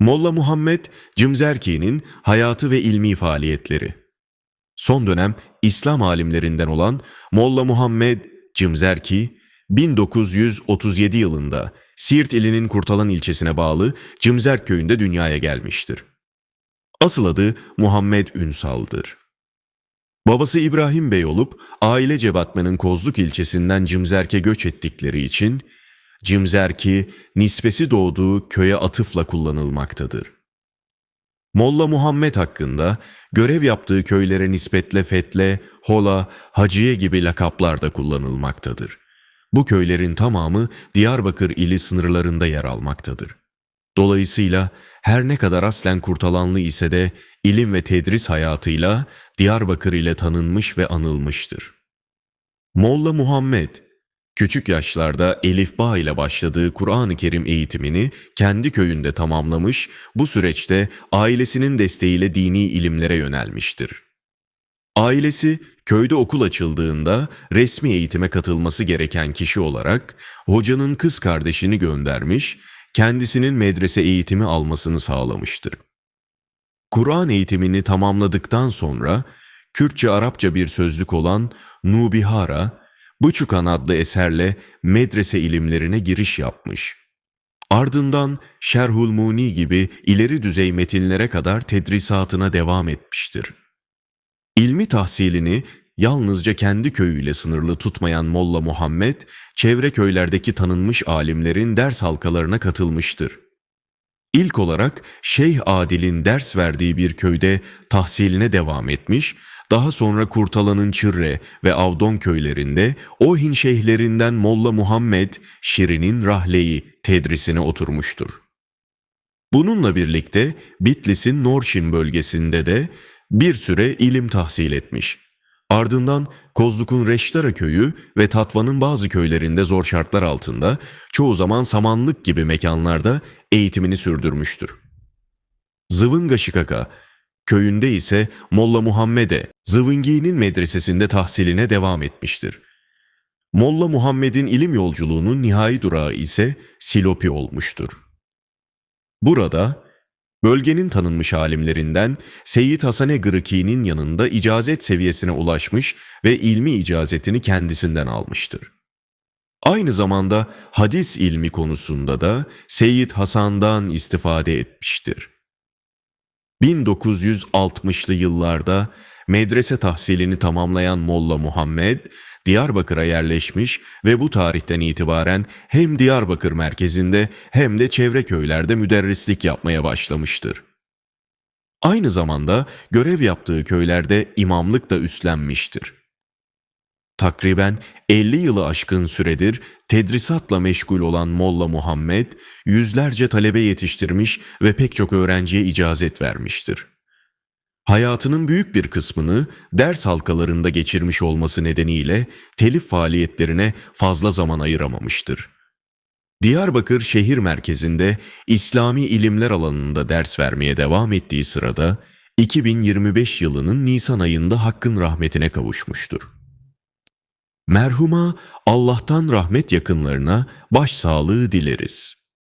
Molla Muhammed Cimzerki'nin hayatı ve ilmi faaliyetleri. Son dönem İslam alimlerinden olan Molla Muhammed Cimzerki 1937 yılında Siirt ilinin Kurtalan ilçesine bağlı Cimzerk köyünde dünyaya gelmiştir. Asıl adı Muhammed Ünsal'dır. Babası İbrahim Bey olup ailece Batman'ın Kozluk ilçesinden Cimzerk'e göç ettikleri için Cimzerki nispesi doğduğu köye atıfla kullanılmaktadır. Molla Muhammed hakkında görev yaptığı köylere nispetle Fetle, Hola, Haciye gibi lakaplar da kullanılmaktadır. Bu köylerin tamamı Diyarbakır ili sınırlarında yer almaktadır. Dolayısıyla her ne kadar aslen kurtalanlı ise de ilim ve tedris hayatıyla Diyarbakır ile tanınmış ve anılmıştır. Molla Muhammed, küçük yaşlarda Elif Ba ile başladığı Kur'an-ı Kerim eğitimini kendi köyünde tamamlamış, bu süreçte ailesinin desteğiyle dini ilimlere yönelmiştir. Ailesi köyde okul açıldığında resmi eğitime katılması gereken kişi olarak hocanın kız kardeşini göndermiş, kendisinin medrese eğitimi almasını sağlamıştır. Kur'an eğitimini tamamladıktan sonra Kürtçe Arapça bir sözlük olan Nubihara, Buçukan adlı eserle medrese ilimlerine giriş yapmış. Ardından Şerhul Muni gibi ileri düzey metinlere kadar tedrisatına devam etmiştir. İlmi tahsilini yalnızca kendi köyüyle sınırlı tutmayan Molla Muhammed, çevre köylerdeki tanınmış alimlerin ders halkalarına katılmıştır. İlk olarak Şeyh Adil'in ders verdiği bir köyde tahsiline devam etmiş, daha sonra Kurtalan'ın Çırre ve Avdon köylerinde Ohin şeyhlerinden Molla Muhammed, Şirin'in Rahleyi tedrisine oturmuştur. Bununla birlikte Bitlis'in Norşin bölgesinde de bir süre ilim tahsil etmiş. Ardından Kozluk'un Reştara köyü ve Tatvan'ın bazı köylerinde zor şartlar altında, çoğu zaman samanlık gibi mekanlarda eğitimini sürdürmüştür. Zıvınga Şikaka, köyünde ise Molla Muhammed'e Zıvıngi'nin medresesinde tahsiline devam etmiştir. Molla Muhammed'in ilim yolculuğunun nihai durağı ise Silopi olmuştur. Burada bölgenin tanınmış alimlerinden Seyyid Hasane Gırıki'nin yanında icazet seviyesine ulaşmış ve ilmi icazetini kendisinden almıştır. Aynı zamanda hadis ilmi konusunda da Seyyid Hasan'dan istifade etmiştir. 1960'lı yıllarda medrese tahsilini tamamlayan Molla Muhammed, Diyarbakır'a yerleşmiş ve bu tarihten itibaren hem Diyarbakır merkezinde hem de çevre köylerde müderrislik yapmaya başlamıştır. Aynı zamanda görev yaptığı köylerde imamlık da üstlenmiştir. Takriben 50 yılı aşkın süredir tedrisatla meşgul olan Molla Muhammed, yüzlerce talebe yetiştirmiş ve pek çok öğrenciye icazet vermiştir. Hayatının büyük bir kısmını ders halkalarında geçirmiş olması nedeniyle telif faaliyetlerine fazla zaman ayıramamıştır. Diyarbakır şehir merkezinde İslami ilimler alanında ders vermeye devam ettiği sırada 2025 yılının Nisan ayında Hakk'ın rahmetine kavuşmuştur. Merhuma Allah'tan rahmet yakınlarına başsağlığı dileriz.